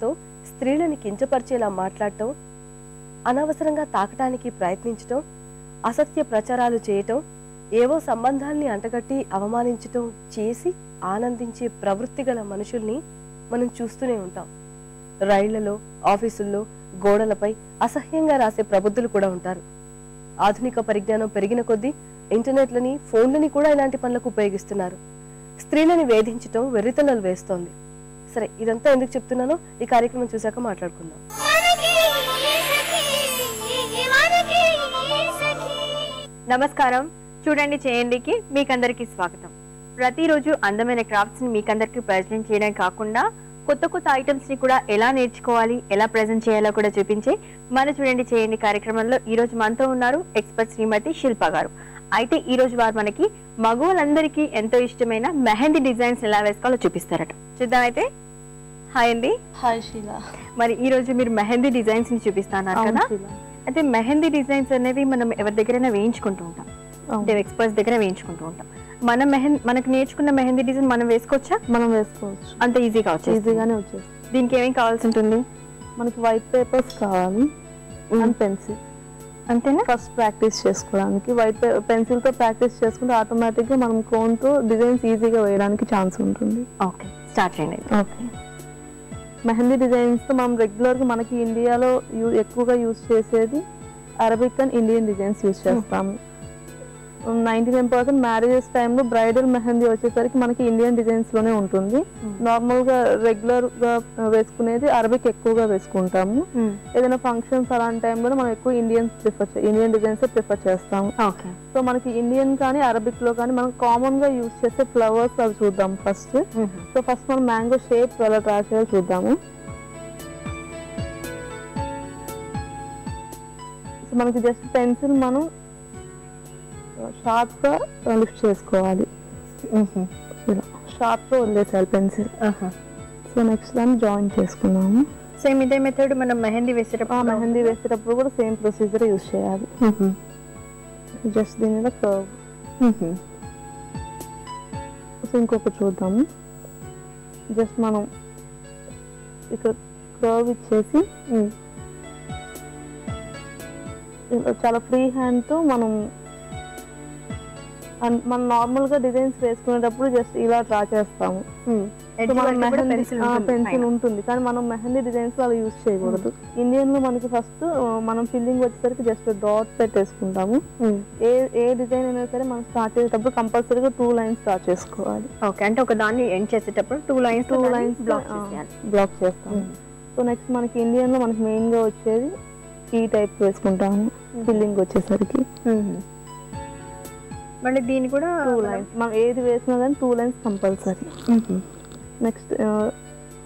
తో స్త్రీలని కించపరిచేలా మాట్లాడటం అనవసరంగా తాకటానికి ప్రయత్నించటం అసత్య ప్రచారాలు చేయటం ఏవో సంబంధాల్ని అంటగట్టి అవమానించటం చేసి ఆనందించే ప్రవృత్తి గల మనుషుల్ని మనం చూస్తూనే ఉంటాం. రైళ్ళలో ఆఫీసుల్లో గోడలపై అసహ్యంగా రాసే ప్రబుద్ధులు కూడా ఉంటారు. ఆధునిక పరిజ్ఞానం పెరిగిన కొద్దీ ఇంటర్నెట్లని ఫోన్లని కూడా ఇలాంటి పనులకు ఉపయోగిస్తున్నారు. స్త్రీలని వేధించటం వెర్రితనలు వేస్తోంది. సరే ఇదంతా ఎందుకు చెప్తున్నానో ఈ కార్యక్రమం చూశాక మాట్లాడుకుందాం. నమస్కారం. చూడండి చేయండికి మీకందరికీ స్వాగతం. ప్రతిరోజు అందమైన క్రాఫ్ట్స్ని మీకందరికీ ప్రజెంట్ చేయడం కాకుండా కొత్త కొత్త ఐటమ్స్ని కూడా ఎలా నేర్చుకోవాలి ఎలా ప్రజెంట్ చేయాలో కూడా చూపించి మన చూడండి చేయండి కార్యక్రమంలో ఈ రోజు మనతో ఉన్నారు ఎక్స్పర్ట్ శ్రీమతి శిల్ప గారు. అయితే ఈ రోజు వారు మనకి మగవాళ్ళందరికీ ఎంతో ఇష్టమైన మెహందీ డిజైన్స్ ఎలా వేసుకోవాలో చూపిస్తారట. చూద్దాం అయితే. హాయ్ అండి. హాయ్ శీలా. మరి ఈ రోజు మీరు మెహందీ డిజైన్స్ని చూపిస్తున్నారు కదా. అయితే మెహందీ డిజైన్స్ అనేవి మనం ఎవరి దగ్గరైనా వేయించుకుంటూ ఉంటాం. అంటే ఎక్స్పర్ట్స్ దగ్గర వేయించుకుంటూ ఉంటాం. మన మెహందీ మనకు నేర్చుకున్న మెహందీ డిజైన్ మనం వేసుకోవచ్చా? మనం వేసుకోవచ్చు. అంత ఈజీగా వచ్చేది ఈజీగానే వచ్చేస్తుంది. దీనికి ఏమేం కావాల్సి ఉంటుంది? మనకి వైట్ పేపర్స్ కావాలి. అండ్ పెన్సిల్ అంతేనా? ఫస్ట్ ప్రాక్టీస్ చేసుకోవడానికి. వైట్ పెన్సిల్తో ప్రాక్టీస్ చేసుకుంటే ఆటోమేటిక్గా మనం కోన్తో డిజైన్స్ ఈజీగా వేయడానికి ఛాన్స్ ఉంటుంది. ఓకే స్టార్ట్ చేయండి ఓకే. మెహందీ డిజైన్స్తో మనం రెగ్యులర్గా మనకి ఇండియాలో ఎక్కువగా యూస్ చేసేది Arabic and Indian designs use చేస్తాము. నైన్టీ నైన్ పర్సెంట్ మ్యారేజెస్ టైంలో బ్రైడల్ మెహందీ వచ్చేసరికి మనకి ఇండియన్ డిజైన్స్లోనే ఉంటుంది. నార్మల్గా రెగ్యులర్గా వేసుకునేది అరబిక్ ఎక్కువగా వేసుకుంటాము. ఏదైనా ఫంక్షన్స్ అలాంటి టైంలో మనం ఎక్కువ Indians prefer Indian designs prefer చేస్తాము. సో మనకి ఇండియన్ కానీ అరబిక్లో కానీ మనం కామన్గా యూస్ చేసే ఫ్లవర్స్ అవి చూద్దాం ఫస్ట్ సో ఫస్ట్ మనం మ్యాంగో షేప్ ఎలా డ్రా చేయాలో చూద్దాము. సో మనకి జస్ట్ పెన్సిల్ మనం షార్ప్గా లిఫ్ట్ చేసుకోవాలి. ఇలా. షార్ప్గా వదిలేసాలి పెన్సిల్ సో నెక్స్ట్ దాన్ని జాయిన్ చేసుకున్నాము. సేమ్ ఇదే మెథడ్ మనం మెహందీ వేసేటప్పుడు మెహందీ వేసేటప్పుడు కూడా సేమ్ ప్రొసీజర్ యూస్ చేయాలి. జస్ట్ దీని మీద కర్వ్. సో ఇంకొకటి చూద్దాము జస్ట్ మనం ఇక్కడ కర్వ్ ఇచ్చేసి చాలా ఫ్రీ హ్యాండ్తో మనం అన్- మనం నార్మల్గా డిజైన్స్ వేసుకునేటప్పుడు జస్ట్ ఇలా డ్రా చేస్తాము. పెన్సిల్ ఉంటుంది. కానీ మనం మెహందీ డిజైన్స్ అలా యూజ్ చేయకూడదు. ఇండియన్లో మనకి ఫస్ట్ మనం ఫిల్లింగ్ వచ్చేసరికి జస్ట్ డాట్ పెట్టేసుకుంటాము. ఏ ఏ డిజైన్ అయినా సరే మనం స్టార్ట్ చేసేటప్పుడు కంపల్సరీగా టూ లైన్స్ స్టార్ట్ చేసుకోవాలి. ఓకే అంటే ఒక దాన్ని ఎండ్ చేసేటప్పుడు two lines two lines block చేస్తాము. సో నెక్స్ట్ మనకి ఇండియన్లో మనకి మెయిన్గా వచ్చేది ఈ టైప్ వేసుకుంటాము. ఫిల్లింగ్ వచ్చేసరికి. మళ్ళీ దీన్ని కూడా టూ లైన్స్ మనం ఏది వేసినా కానీ టూ లైన్స్ కంపల్సరీ నెక్స్ట్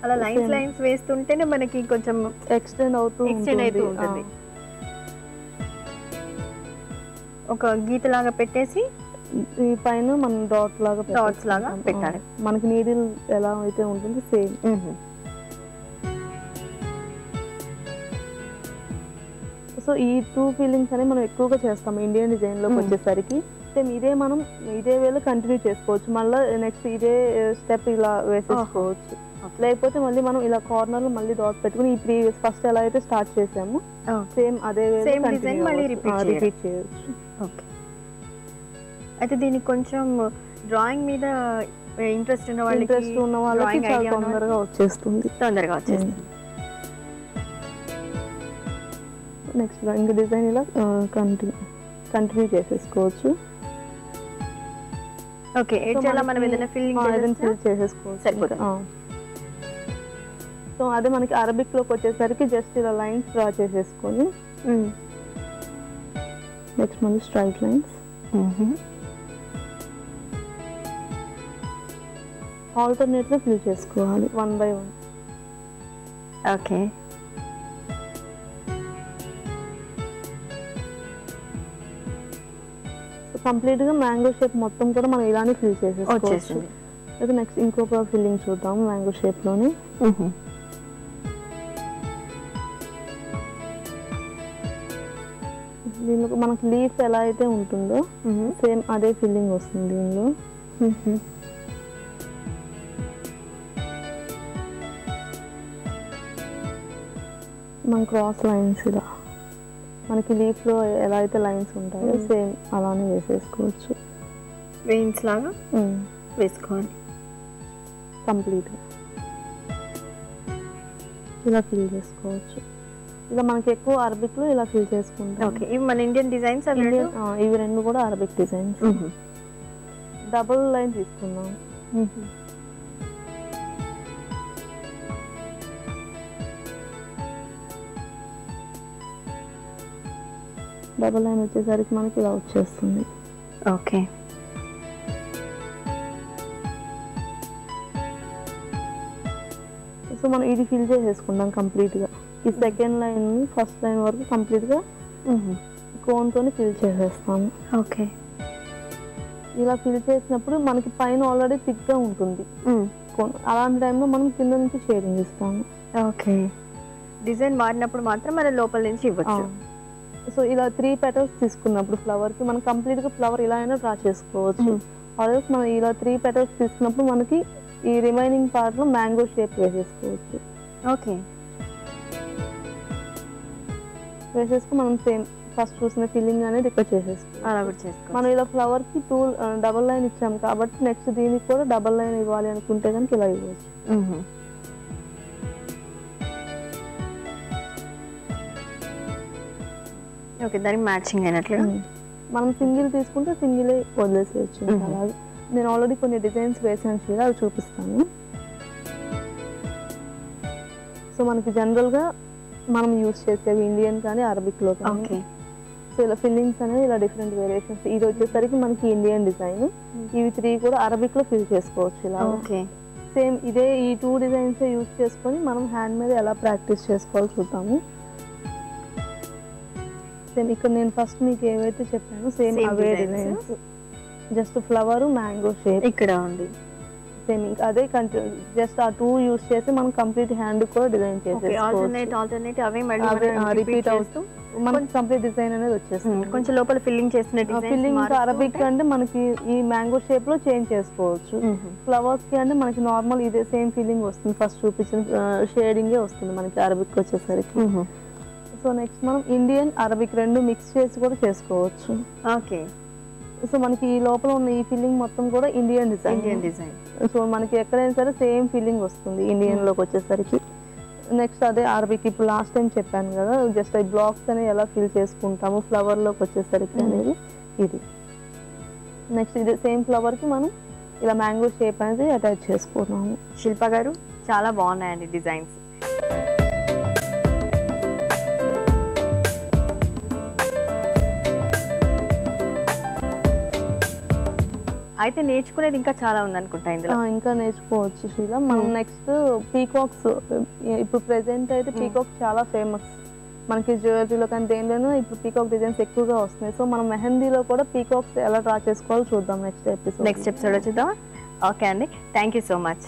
అలా లైన్స్. లైన్స్ వేస్తుంటేనే మనకి కొంచెం ఎక్స్టెండ్ అవుతూ Extend అవుతూ ఉంటుంది. ఒక గీత లాగా పెట్టేసి ఈ పైన మనం డాట్ లాగా Dots లాగా. పెట్టాలి. మనకి నీడిల్ ఎలా అయితే ఉంటుంది సేమ్ సో ఈ టూ ఫీలింగ్స్ అనేవి మనం ఎక్కువగా చేస్తాం ఇండియన్ డిజైన్లోకి Hmm. వచ్చేసరికి సేమ్ ఇదే మనం ఇదే వేలో కంటిన్యూ చేసుకోవచ్చు. మళ్ళీ నెక్స్ట్ ఇదే స్టెప్ ఇలా వేసేసుకోవచ్చు. లేకపోతే మళ్ళీ మనం ఇలా కార్నర్లో మళ్ళీ డాట్ పెట్టుకుని ఈ ప్రీవియస్ ఫస్ట్ ఎలా అయితే స్టార్ట్ చేసాము సేమ్ అదే design మళ్ళీ. రిపీట్ చేయొచ్చు. ఓకే. అయితే దీనికి కొంచెం డ్రాయింగ్ మీద ఇంట్రెస్ట్ ఉన్న వాళ్ళకి ఇంట్రెస్ట్ ఉన్న వాళ్ళకి తొందరగా వచ్చేస్తుంది. తొందరగా వచ్చేస్తుంది. నెక్స్ట్ ఇంక డిజైన్ ఇలా కంటిన్యూ కంటిన్యూ చేసేసుకోవచ్చు. ఓకే ఎడ్జ్ మనం ఏదైనా ఫిల్లింగ్ ఫిల్ చేసేసుకోవచ్చు. సరిపోతుంది. సో అదే మనకి అరబిక్లోకి వచ్చేసరికి జస్ట్ ఇలా లైన్స్ డ్రా చేసేసుకొని నెక్స్ట్ మళ్ళీ స్ట్రైట్ లైన్స్ ఆల్టర్నేట్గా ఫిల్ చేసుకోవాలి వన్ బై వన్ ఓకే కంప్లీట్గా మ్యాంగో షేప్ మొత్తం కూడా మనం ఇలానే ఫిల్ చేసేసుకోవచ్చు. అయితే నెక్స్ట్ ఇంకొక ఫిల్లింగ్ చూద్దాం మ్యాంగో షేప్లోని. దీనిలో మనకి లీఫ్ ఎలా అయితే ఉంటుందో సేమ్ అదే ఫిల్లింగ్ వస్తుంది దీనిలో. మన క్రాస్ లైన్స్ ఇలా. మనకి లీఫ్లో ఎలా అయితే లైన్స్ ఉంటాయో. సేమ్ అలానే వేసేసుకోవచ్చు. వెయిన్స్ లాగా? వేసుకోవాలి. కంప్లీట్గా ఇలా ఫిల్ చేసుకోవచ్చు. ఇలా మనకి ఎక్కువ అరబిక్లో ఇలా ఫిల్ చేసుకుంటాం. ఓకే ఇవి మన ఇండియన్ డిజైన్స్ ఇవి రెండు కూడా అరబిక్ డిజైన్స్ డబుల్ లైన్ తీసుకున్నాం డబుల్ లైన్ వచ్చేసరికి మనకి ఇలా వచ్చేస్తుంది. ఓకే. సో మనం ఇది ఫిల్ చేసేసుకుంటాం కంప్లీట్గా. ఈ సెకండ్ లైన్ ఫస్ట్ లైన్ వరకు కంప్లీట్గా కోన్తో ఫిల్ చేసేస్తాము. ఓకే. ఇలా ఫిల్ చేసినప్పుడు మనకి పైన ఆల్రెడీ థిక్గా ఉంటుంది. కోన్ అలాంటి టైంలో మనం కింద నుంచి షేడింగ్ ఇస్తాము. ఓకే. డిజైన్ మారినప్పుడు మాత్రం మన లోపల నుంచి ఇవ్వచ్చు. సో ఇలా త్రీ పెటల్స్ తీసుకున్నప్పుడు ఫ్లవర్కి మనం కంప్లీట్గా ఫ్లవర్ ఇలా అయినా డ్రా చేసుకోవచ్చు. ఆల్రెడీ మనం ఇలా త్రీ పెటల్స్ తీసుకున్నప్పుడు మనకి ఈ రిమైనింగ్ పార్ట్లో మ్యాంగో షేప్ వేసేసుకోవచ్చు. ఓకే వేసేసుకుని మనం సేమ్ ఫస్ట్ చూసిన ఫిల్లింగ్ అనేది ఇక్కడ చేసేసుకోవాలి అలా కూడా చేసుకోవచ్చు. మనం ఇలా ఫ్లవర్కి టూ డబల్ లైన్ ఇచ్చాం కాబట్టి నెక్స్ట్ దీనికి కూడా డబల్ లైన్ ఇవ్వాలి అనుకుంటే కనుక ఇలా ఇవ్వచ్చు. ఓకే దానికి మ్యాచింగ్ అయినట్లు మనం సింగిల్ తీసుకుంటే సింగిలే వదిలేసేయచ్చు. అలాగే నేను ఆల్రెడీ కొన్ని డిజైన్స్ వేసాను చీర అవి చూపిస్తాను. సో మనకి జనరల్గా మనం యూస్ చేసేవి ఇండియన్ కానీ అరబిక్లో కానీ. సో ఇలా ఫిల్లింగ్స్ అనేవి ఇలా డిఫరెంట్ వేరియేషన్స్ ఇది వచ్చేసరికి మనకి ఇండియన్ డిజైన్ ఇవి త్రీ కూడా అరబిక్లో ఫిల్ చేసుకోవచ్చు ఇలా. ఓకే. సేమ్ ఇదే ఈ టూ డిజైన్స్ యూస్ చేసుకొని మనం హ్యాండ్ మీద ఎలా ప్రాక్టీస్ చేసుకోవాలో చూద్దాము. సేమ్ ఇక్కడ నేను ఫస్ట్ మీకు ఏవైతే చెప్పాను సేమ్ అవే. Designs just flower mango shape ఇక్కడ ఉంది. సేమ్ ఇంకా అదే కంటిన్యూ జస్ట్ ఆ టూ యూస్ చేసి మనం కంప్లీట్ హ్యాండ్ కూడా డిజైన్ చేసేసుకోవచ్చు. రిపీట్ అవుతూ మనకి కంప్లీట్ డిజైన్ అనేది. వచ్చేస్తుంది. కొంచెం లోపల ఫిల్లింగ్ చేసిన ఫిల్లింగ్ అరబిక్ అంటే మనకి ఈ మ్యాంగో షేప్లో చేంజ్ చేసుకోవచ్చు. ఫ్లవర్స్కి అంటే మనకి నార్మల్ ఇదే సేమ్ ఫీలింగ్ వస్తుంది. ఫస్ట్ చూపించిన షేడింగే వస్తుంది మనకి అరబిక్ వచ్చేసరికి. సో నెక్స్ట్ మనం ఇండియన్ అరబిక్ రెండు మిక్స్ చేసి కూడా చేసుకోవచ్చు. ఓకే సో మనకి ఈ లోపల ఉన్న ఈ ఫీలింగ్ మొత్తం కూడా Indian design Indian design so మనకి ఎక్కడైనా సరే సేమ్ ఫీలింగ్ వస్తుంది ఇండియన్లోకి వచ్చేసరికి. నెక్స్ట్ అదే అరబిక్ ఇప్పుడు లాస్ట్ టైం చెప్పాను కదా జస్ట్ ఈ బ్లాక్స్ అనేవి ఎలా ఫిల్ చేసుకుంటాము ఫ్లవర్లోకి వచ్చేసరికి Mm. అనేది ఇది. నెక్స్ట్ ఇది సేమ్ ఫ్లవర్కి మనం ఇలా మ్యాంగో షేప్ అనేది అటాచ్ చేసుకున్నాము. శిల్ప గారు చాలా బాగున్నాయండి డిజైన్స్ అయితే నేర్చుకునేది ఇంకా చాలా ఉంది అనుకుంటా ఇందులో ఇంకా నేర్చుకోవచ్చు శీల. మనం. నెక్స్ట్ పీకాక్స్ ఇప్పుడు ప్రెసెంట్ అయితే. పీకాక్ చాలా ఫేమస్ మనకి జ్యువెలరీలో కానీ దేనిలోనూ ఇప్పుడు పీకాక్ డిజైన్స్ ఎక్కువగా వస్తున్నాయి. సో మనం మెహందీలో కూడా పీకాక్స్ ఎలా డ్రా చేసుకోవాలో చూద్దాం నెక్స్ట్ ఎపిసోడ్ నెక్స్ట్ ఎపిసోడ్ చూద్దాం ఓకే అండి. Thank you so much